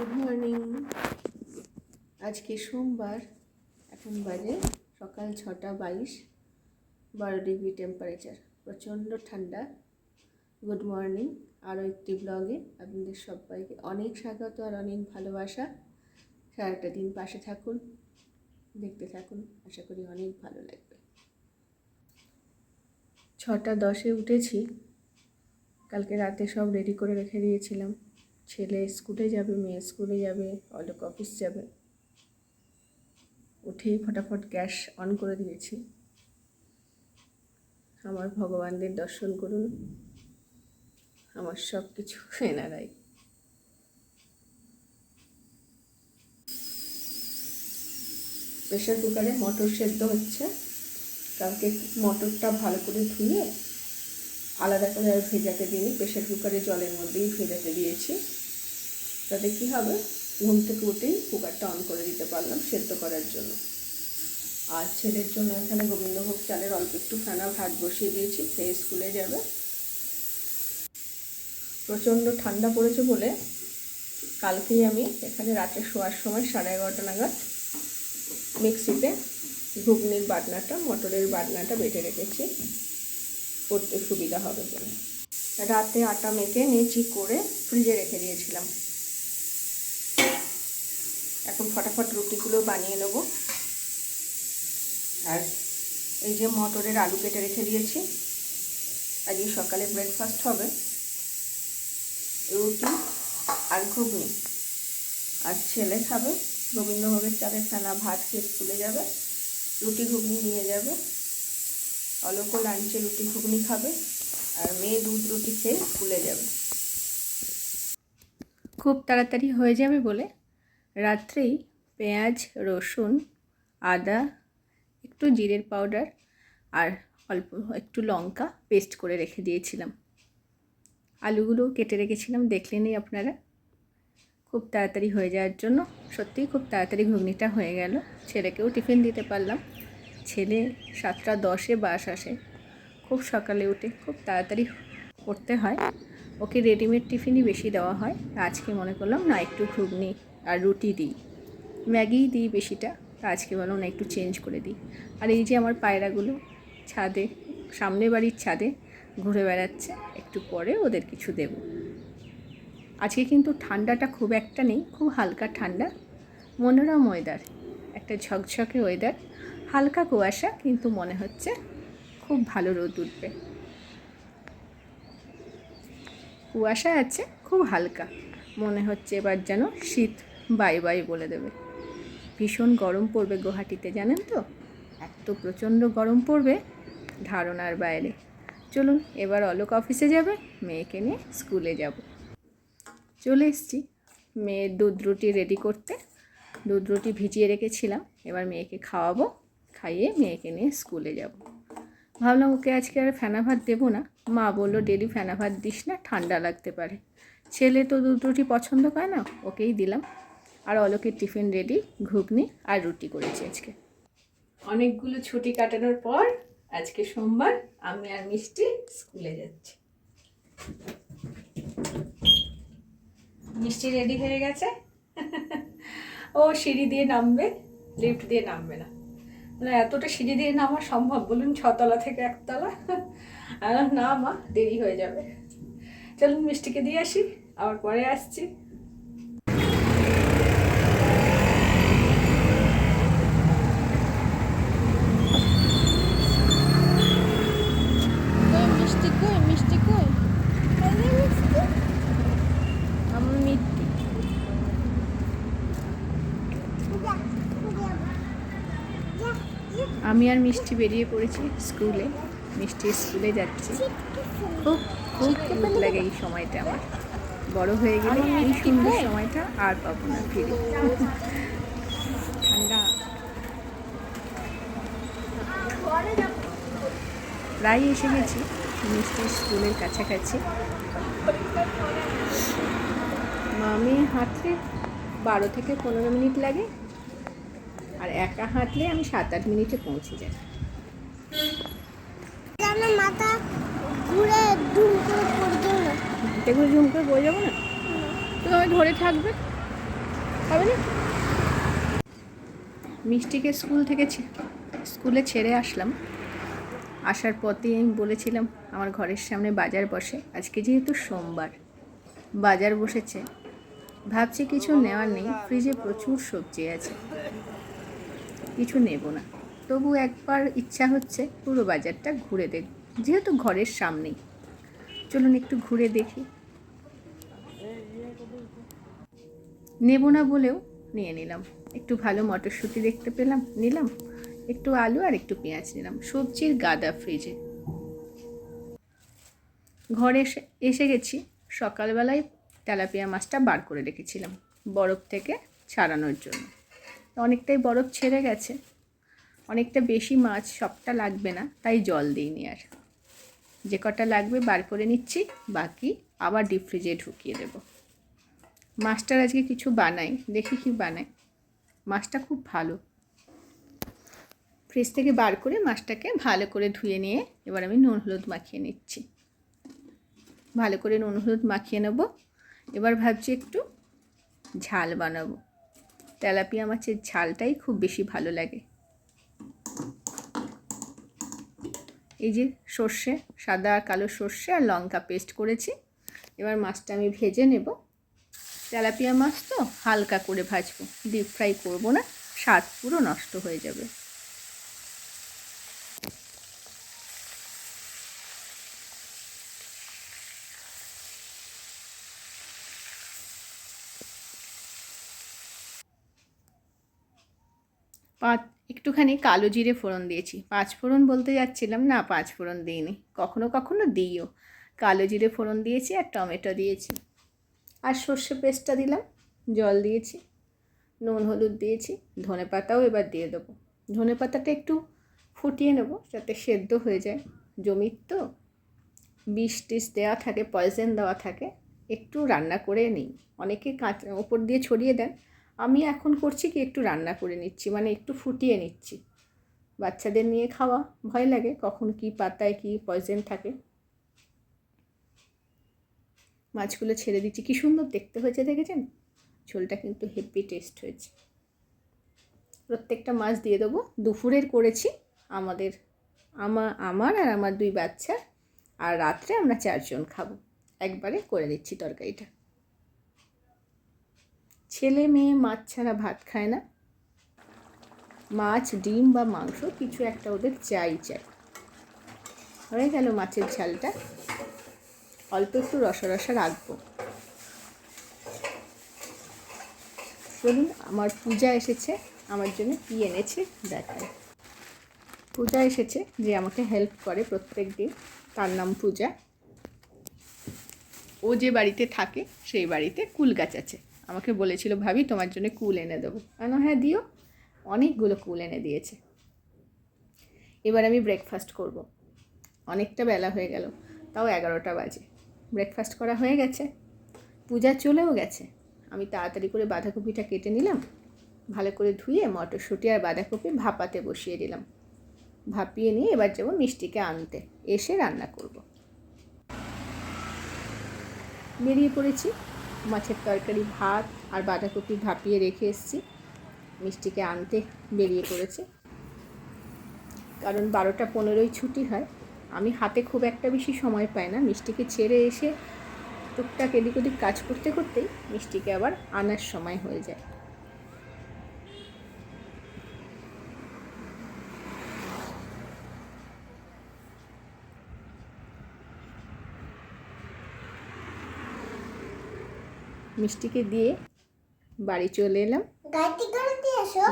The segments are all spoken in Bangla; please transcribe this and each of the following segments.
গুড মর্নিং আজকে সোমবার, এখন বাজে সকাল ছটা বাইশ, বারো ডিগ্রি টেম্পারেচার প্রচণ্ড ঠান্ডা। গুড মর্নিং আরও একটি ব্লগে আপনাদের সবাইকে অনেক স্বাগত আর অনেক ভালোবাসা। সারাটা দিন পাশে থাকুন, দেখতে থাকুন, আশা করি অনেক ভালো লাগবে। ছটা দশে উঠেছি, কালকে রাতে সব রেডি করে রেখে দিয়েছিলাম। ছেলে স্কুলে যাবে, মেয়ে স্কুলে যাবে, অলোক অফিস যাবে। উঠেই ফটাফট গ্যাস অন করে দিয়েছি। আমার ভগবানদের দর্শন করুন। আমার সব কিছু এনারাই। প্রেশার কুকারে মটর সেদ্ধ হচ্ছে। কালকে মটরটা ভালো করে ধুয়ে আলাদা করে আর ভেজাতে দিইনি। প্রেশার কুকারে জলের মধ্যেই ভেজাতে দিয়েছি। তাতে কী হবে? ঘুম থেকে উঠেই কুকারটা অন করে দিতে পারলাম সেদ্ধ করার জন্য। আর ছেলের জন্য এখানে গোবিন্দভোগ চালের অল্প একটু ফেনা ভাত বসিয়ে দিয়েছি সে স্কুলে যাবে। প্রচণ্ড ঠান্ডা পড়েছে বলে কালকেই আমি এখানে রাতে শোয়ার সময় সাড়ে এগারোটা নাগাদ মিক্সিতে ঘুগনির বাটনাটা, মটরের বাটনাটা বেটে রেখেছি। করতে সুবিধা হবে বলে রাতে আটা মেখে নিচি করে ফ্রিজে রেখে দিয়েছিলাম। এখন ফটাফট রুটিগুলো বানিয়ে নেব। আর এই যে মটরের আলু কেটে রেখে দিয়েছি, আজকে সকালে ব্রেকফাস্ট হবে। রুটি আর ঘুগনি। আর ছেলে খাবে গোবিন্দভোগের চালের ফেনা ভাত খেয়ে স্কুলে যাবে, রুটি ঘুগনি নিয়ে যাবে। অলোকও লাঞ্চে রুটি ঘুগনি খাবে, আর মেয়ে দুধ রুটি খেয়ে স্কুলে যাবে। খুব তাড়াতাড়ি হয়ে যাবে বলে রাত্রেই পেঁয়াজ, রসুন, আদা, একটু জিরের পাউডার আর অল্প একটু লঙ্কা পেস্ট করে রেখে দিয়েছিলাম। আলুগুলো কেটে রেখেছিলাম দেখলেনই আপনারা। খুব তাড়াতাড়ি হয়ে যাওয়ার জন্য, সত্যিই খুব তাড়াতাড়ি ঘুগনিটা হয়ে গেল। ছেলেকেও টিফিন দিতে পারলাম। ছেলে সাতটা দশে বাস আসে। খুব সকালে উঠে খুব তাড়াতাড়ি করতে হয়। ওকে রেডিমেড টিফিনই বেশি দেওয়া হয়। আজকে মনে করলাম না, একটু ঘুগনি আর রুটি দিই। ম্যাগিই দিই বেশিটা আজকে বললাম না, একটু চেঞ্জ করে দিই। আর এই যে আমার পায়রাগুলো ছাদে, সামনে বাড়ির ছাদে ঘুরে বেড়াচ্ছে, একটু পরে ওদের কিছু দেব। আজকে কিন্তু ঠান্ডাটা খুব একটা নেই, খুব হালকা ঠান্ডা, মনোরম ওয়েদার একটা ঝকঝকে ওয়েদার হালকা কুয়াশা, কিন্তু মনে হচ্ছে খুব ভালো রোদ উঠবে। কুয়াশা আছে, খুব হালকা, মনে হচ্ছে এবার যেন শীত বাই বাই বলে দেবে। ভীষণ গরম পড়বে গুয়াহাটিতে, জানেন তো? এত প্রচণ্ড গরম পড়বে ধারণার বাইরে। চলুন, এবার অলোক অফিসে যাবে, মেয়েকে নিয়ে স্কুলে যাব। চলে এসছি। মেয়ের দুধ রুটি রেডি করতে। দুধ রুটি ভিজিয়ে রেখেছিলাম। এবার মেয়েকে খাওয়াবো, খাইয়ে মেয়েকে নিয়ে স্কুলে যাব। ভাবলাম ওকে আজকে আর ফেনা ভাত দেবো না। মা বলল, ডেলি ফেনা ভাত দিস না, ঠান্ডা লাগতে পারে। ছেলে তো দুধ রুটি পছন্দ করে না, ওকেই দিলাম। আর অলোকের টিফিন রেডি, ঘুগনি আর রুটি করেছি আজকে। অনেকগুলো ছুটি কাটানোর পর আজকে সোমবার আমি আর মিষ্টি স্কুলে যাচ্ছি। মিষ্টি রেডি হয়ে গেছে। ও সিঁড়ি দিয়ে নামবে লিফট দিয়ে নামবে না। মানে এতটা সিঁড়ি দিয়ে নামা সম্ভব? বলুন, ছতলা থেকে একতলা। না মা, দেরি হয়ে যাবে। চলুন মিষ্টিকে দিয়ে আসি, আবার পরে আসছি মিষ্টি কই মিষ্টি কই আমার মিষ্টি আমি আর মিষ্টি বেরিয়ে পড়েছি স্কুলে। মিষ্টি স্কুলে যাচ্ছি। খুব খুব কিউট লাগে এই সময়টা আমার। বড় হয়ে গেলে এই সুন্দর সময়টা আর পাবো না ফিরে। ঠান্ডা। প্রায় এসে গেছি মিষ্টি স্কুলের কাছাকাছি। আমি হাঁটলে বারো থেকে পনেরো মিনিট লাগে। আর একা হাঁটলে আমি সাত আট মিনিটে পৌঁছে যাই। মাথা ঘুরে দুম করে পড়ে গেল এগুলো জুম করে বয়ে যাব না? তো আমি ধরে থাকবে? হবে না? মিষ্টিকে স্কুল থেকে স্কুলে ছেড়ে আসলাম। আসার পথেই আমি বলেছিলাম আমার ঘরের সামনে বাজার বসে। আজকে যেহেতু সোমবার বাজার বসেছে। ভাবছি কিছু নেওয়ার নেই ফ্রিজে প্রচুর সবজি আছে। কিছু নেব না। তবু একবার ইচ্ছা হচ্ছে পুরো বাজারটা ঘুরে দেখ, যেহেতু ঘরের সামনেই। চলুন একটু ঘুরে দেখি। নেব না বলেও নিয়ে নিলাম। একটু ভালো মটরশুঁটি দেখতে পেলাম, নিলাম। একটু আলু আর একটু পেঁয়াজ নিলাম। সবজির গাদা ফ্রিজে। ঘরে এসে এসে গেছি। সকালবেলায় তেলাপিয়া মাছটা বার করে রেখেছিলাম, বরফ থেকে ছাড়ানোর জন্য। অনেকটাই বরফ ছেড়ে গেছে। অনেকটা বেশি মাছ সবটা লাগবে না, তাই জল দিইনি আর। যে কটা লাগবে বার করে নিচ্ছি, বাকি আবার ডিপ ফ্রিজে ঢুকিয়ে দেবো। মাছটার আজকে কিছু বানাই, দেখি কি বানাই। মাছটা খুব ভালো। ফ্রিজ থেকে বার করে মাছটাকে ভালো করে ধুয়ে নিয়ে এবার আমি নুন হলুদ মাখিয়ে নিচ্ছি। ভালো করে নুন হলুদ মাখিয়ে নেব। এবার ভাবছি একটু ঝাল বানাবো। তেলাপিয়া মাছের ঝালটাই খুব বেশি ভালো লাগে। এই যে সর্ষে, সাদা আর কালো সর্ষে আর লঙ্কা পেস্ট করেছি। এবার মাছটা আমি ভেজে নেব। তেলাপিয়া মাছ তো হালকা করে ভাজবো, ডিপ ফ্রাই করব না, স্বাদ পুরো নষ্ট হয়ে যাবে। পাঁচ একটুখানি কালো জিরে ফোড়ন দিয়েছি। পাঁচ ফোড়ন বলতে যাচ্ছিলাম, না পাঁচ ফোড়ন দিইনি। কখনো কখনো দিইও। কালো জিরে ফোড়ন দিয়েছি আর টমেটো দিয়েছি। আর সর্ষে পেস্টটা দিলাম, জল দিয়েছি, নুন, হলুদ দিয়েছি, ধনে পাতাও এবার দিয়ে দেবো। ধনে পাতাটা একটু ফুটিয়ে নেব যাতে সেদ্ধ হয়ে যায়। জমির তো বিষ টিস দেওয়া থাকে পয়জন দেওয়া থাকে, একটু রান্না করে নিই। অনেকে কাঁচা ওপর দিয়ে ছড়িয়ে দেন আমি এখন করছি কি একটু রান্না করে নিচ্ছি মানে একটু ফুটিয়ে নিচ্ছি। বাচ্চাদের নিয়ে খাওয়া ভয় লাগে কখন কি পাতায় কি পয়জন থাকে। মাছগুলো ছেড়ে দিচ্ছি। কি সুন্দর দেখতে হয়েছে দেখেছেন? ঝোলটা কিন্তু হেভি টেস্ট হয়েছে। প্রত্যেকটা মাছ দিয়ে দেবো। দুপুরের করেছি আমাদের আমার আমার আর আমার দুই বাচ্চা। আর রাত্রে আমরা চারজন খাব। একবারে করে দিচ্ছি তরকারিটা। ছেলে মেয়ে মাছ ছাড়া ভাত খায় না। মাছ, ডিম বা মাংস কিছু একটা ওদের চাই চাই। হয়ে গেল মাছের ঝালটা। অল্প একটু রসা রসা রাখব। চলুন, আমার পূজা এসেছে। আমার জন্য কী এনেছে দেখায় পূজা এসেছে যে আমাকে হেল্প করে প্রত্যেক দিন। তার নাম পূজা। ও যে বাড়িতে থাকে, সেই বাড়িতে কুল গাছ আছে। আমাকে বলেছিল, ভাবি, তোমার জন্য কুল এনে দেবো। কেন হ্যাঁ দিও। অনেকগুলো কুল এনে দিয়েছে। এবার আমি ব্রেকফাস্ট করব। অনেকটা বেলা হয়ে গেল, তাও এগারোটা বাজে। ব্রেকফাস্ট করা হয়ে গেছে, পূজা চলেও গেছে। আমি তাড়াতাড়ি করে বাঁধাকপিটা কেটে নিলাম, ভালো করে ধুয়ে মটরশুঁটি আর বাঁধাকপি ভাপাতে বসিয়ে দিলাম। ভাপিয়ে নিয়ে এবার যাব মিষ্টিকে আনতে, এসে রান্না করব। বেরিয়ে পড়েছি। মাছের তরকারি, ভাত আর বাঁধাকপি ভাপিয়ে রেখে এসেছি। মিষ্টিকে আনতে বেরিয়ে পড়েছে। কারণ বারোটা পনেরোই ছুটি হয়, আমি হাতে খুব একটা বেশি সময় পাই না। মিষ্টিকে ছেড়ে এসে টুকটাক এদিক ওদিক কাজ করতে করতেই মিষ্টিকে আবার আনার সময় হয়ে যায়। মিষ্টিকে দিয়ে বাড়ি চলে এলাম।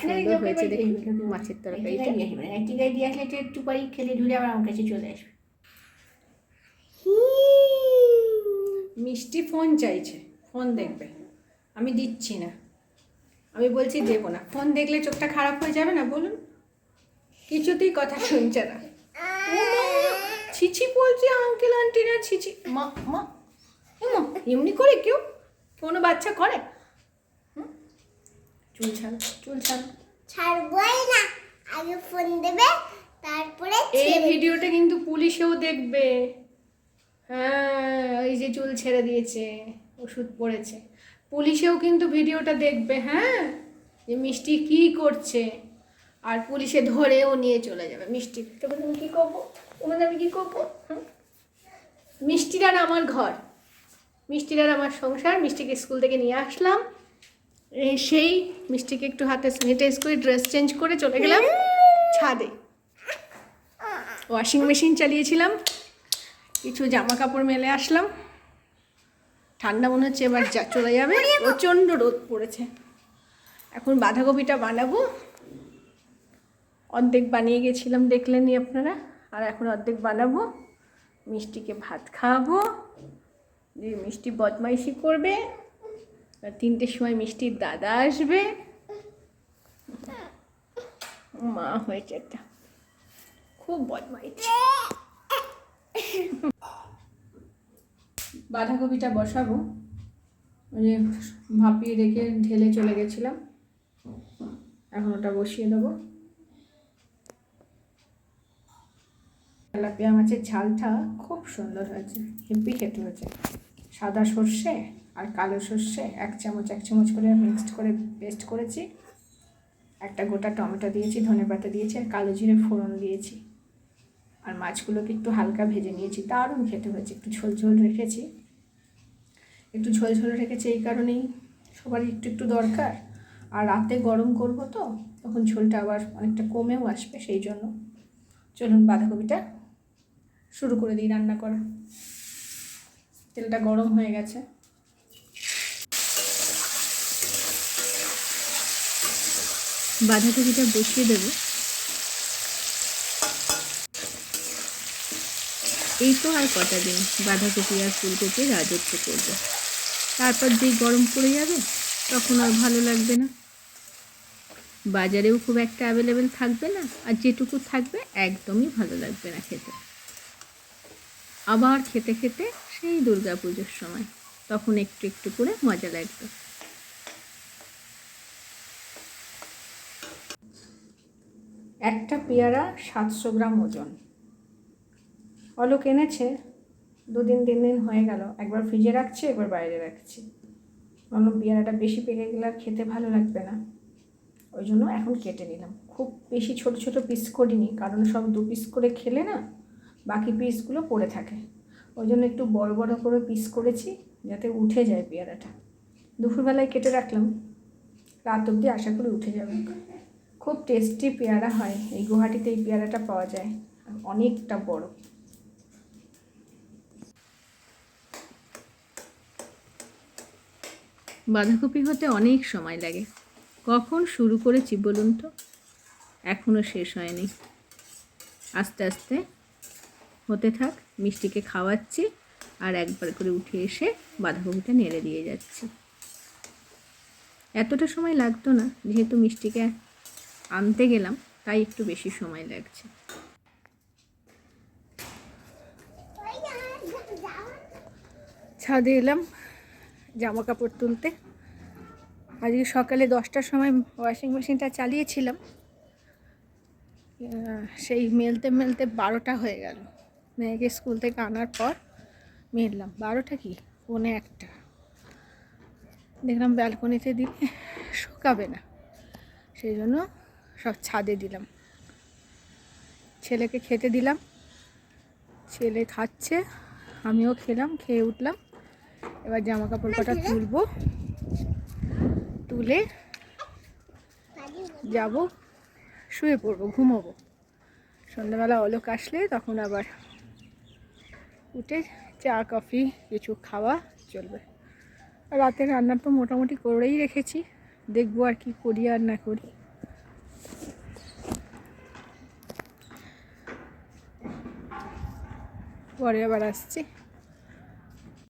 সুন্দর হয়েছে দেখুন মাছের তরকারিটা। দিয়ে আসলে একটু খেলে ধুলে আবার আমার কাছে চলে আসবে। মিষ্টি ফোন চাইছে ফোন দেখবে। আমি দিচ্ছি না। আমি বলছি দেবো না। ফোন দেখলে চোখটা খারাপ হয়ে যাবে না বলুন? কিছুতেই কথা শুনছে না। ছিছি বলছে আঙ্কেল আন্টিরা ছিছি। মা মা এমনি করে কেউ কোনো বাচ্চা করে? হুম? চুল ছাড় চুল ছাড়। ছাড়বই না। আগে ফোন দেবে তারপরে এই ভিডিওটা কিন্তু পুলিশেও দেখবে। হ্যাঁ এই যে চুল ছেড়ে দিয়েছে ওষুধ পড়েছে। পুলিশেও কিন্তু ভিডিওটা দেখবে হ্যাঁ? যে মিষ্টি কি করছে। আর পুলিশে ধরেও নিয়ে চলে যাবে। মিষ্টি তখন আমি কী করব? তখন আমি কী করব? মিষ্টির আর আমার ঘর। মিষ্টির আর আমার সংসার, মিষ্টিকে স্কুল থেকে নিয়ে আসলাম। সেই মিষ্টিকে একটু হাতে স্যানিটাইজ করে ড্রেস চেঞ্জ করে চলে গেলাম ছাদে। ওয়াশিং মেশিন চালিয়েছিলাম, কিছু জামা কাপড় মেলে আসলাম। ঠান্ডা মনে হচ্ছে এবার যা চলে যাবে, প্রচণ্ড রোদ পড়েছে। এখন বাঁধাকপিটা বানাবো। অর্ধেক বানিয়ে গেছিলাম, দেখলেনই আপনারা। আর এখন অর্ধেক বানাবো, মিষ্টিকে ভাত খাওয়াবো। দিয়ে মিষ্টি বদমাইশি করবে, আর তিনটের সময় মিষ্টির দাদা আসবে। মা হয়েছে একটা খুব বদমাইশ। বাঁধাকপিটা বসাবো। ওই যে ভাপিয়ে রেখে ঢেলে চলে গেছিলাম। এখন ওটা বসিয়ে দেবো। তেলাপিয়া মাছের ঝালটা খুব সুন্দর হয়েছে, হেব্বি খেতে হয়েছে। সাদা সর্ষে আর কালো সর্ষে এক চামচ এক চামচ করে মিক্সড করে পেস্ট করেছি। একটা গোটা টমেটো দিয়েছি, ধনে পাতা দিয়েছি আর কালো জিরে ফোড়ন দিয়েছি। আর মাছগুলোকে একটু হালকা ভেজে নিয়েছি, দারুণ খেতে হয়েছে। একটু ঝোল ঝোল রেখেছি। একটু ঝোল ঝোল রেখেছি এই কারণেই সবারই একটু একটু দরকার। আর রাতে গরম করব তো, তখন ঝোলটা আবার অনেকটা কমেও আসবে সেই জন্য। চলুন বাঁধাকপিটা শুরু করে দিই রান্না করা। তেলটা গরম হয়ে গেছে। বাঁধাকপিটা বসিয়ে দেবো। এই তো আর কটা দিন বাঁধাকপি আর ফুলকপি রাজত্ব করবে। তারপর যেই গরম পড়ে যাবে, তখন আর ভালো লাগবে না। বাজারেও খুব একটা অ্যাভেলেবেল থাকবে না, আর যেটুকু থাকবে একদমই ভালো লাগবে না খেতে। আবার খেতে খেতে সেই দুর্গা পুজোর সময়। তখন একটু একটু করে মজা লাগবে একটা পেয়ারা সাতশো গ্রাম ওজন। অলোক এনেছে, দুদিন তিন দিন হয়ে গেল। একবার ফ্রিজে রাখছি, একবার বাইরে রাখছি। ভাবলাম পেয়ারাটা বেশি পেকে গেলে আর খেতে ভালো লাগবে না। ওই জন্য এখন কেটে নিলাম। খুব বেশি ছোট ছোট পিস করিনি, কারণ সব দু পিস করে খেলে না বাকি পিসগুলো পড়ে থাকে। ওই জন্য একটু বড় বড় করে পিস করেছি, যাতে উঠে যায় পেয়ারাটা। দুপুরবেলায় কেটে রাখলাম, রাত অবধি আশা করি উঠে যাবে। খুব টেস্টি পেয়ারা হয়, এই গুয়াহাটিতে এই পেয়ারাটা পাওয়া যায় অনেকটা বড়। বাঁধাকপি হতে অনেক সময় লাগে। কখন শুরু করেছি বলুন তো? এখনও শেষ হয়নি। আস্তে আস্তে হতে থাক, মিষ্টিকে খাওয়াচ্ছি আর একবার করে উঠে এসে বাঁধাকপিটা নেড়ে দিয়ে যাচ্ছি। এতটা সময় লাগতো না, যেহেতু মিষ্টিকে আনতে গেলাম, তাই একটু বেশি সময় লাগছে। ছাদে এলাম জামা কাপড় তুলতে। আজকে সকালে দশটার সময় ওয়াশিং মেশিনটা চালিয়েছিলাম। সেই মেলতে মেলতে বারোটা হয়ে গেল। মেয়েকে স্কুল থেকে আনার পর মেললাম বারোটা কি? পৌনে একটা। দেখলাম ব্যালকনিতে দিলে শুকাবে না। সেই জন্য সব ছাদে দিলাম। ছেলেকে খেতে দিলাম। ছেলে খাচ্ছে আমিও খেলাম খেয়ে উঠলাম। এবার জামা কাপড় কটা তুলবো। তুলে যাব শুয়ে পড়ব ঘুমোবো। সন্ধ্যাবেলা অলোক আসলে তখন আবার উঠে চা, কফি, কিছু খাওয়া চলবে। আর রাতে রান্না তো মোটামুটি করেই রেখেছি। দেখব আর কি করি আর না করি। পরে আবার আসছি।